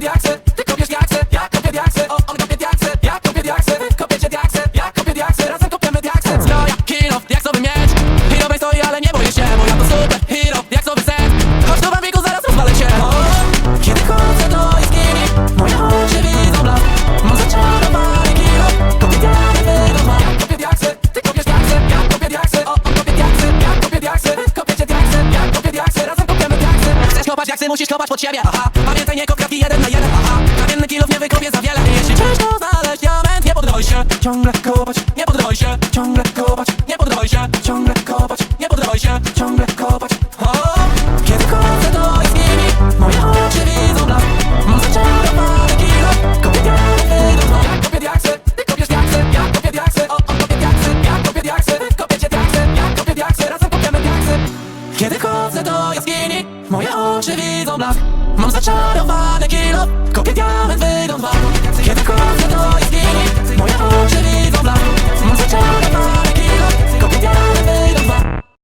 the accent. Musisz kopać pod siebie. Aha, pamiętaj nie kropki jeden na jeden. Aha, kamienny kilów nie wykopie za wiele. Jeśli ciężko znaleźć diament, nie poddawaj się. Ciągle kopać, nie poddawaj się. Ciągle kopać, nie poddawaj się. Ciągle chodzę do jaskini, moje oczy widzą blask. Mam zaczarowany kilo,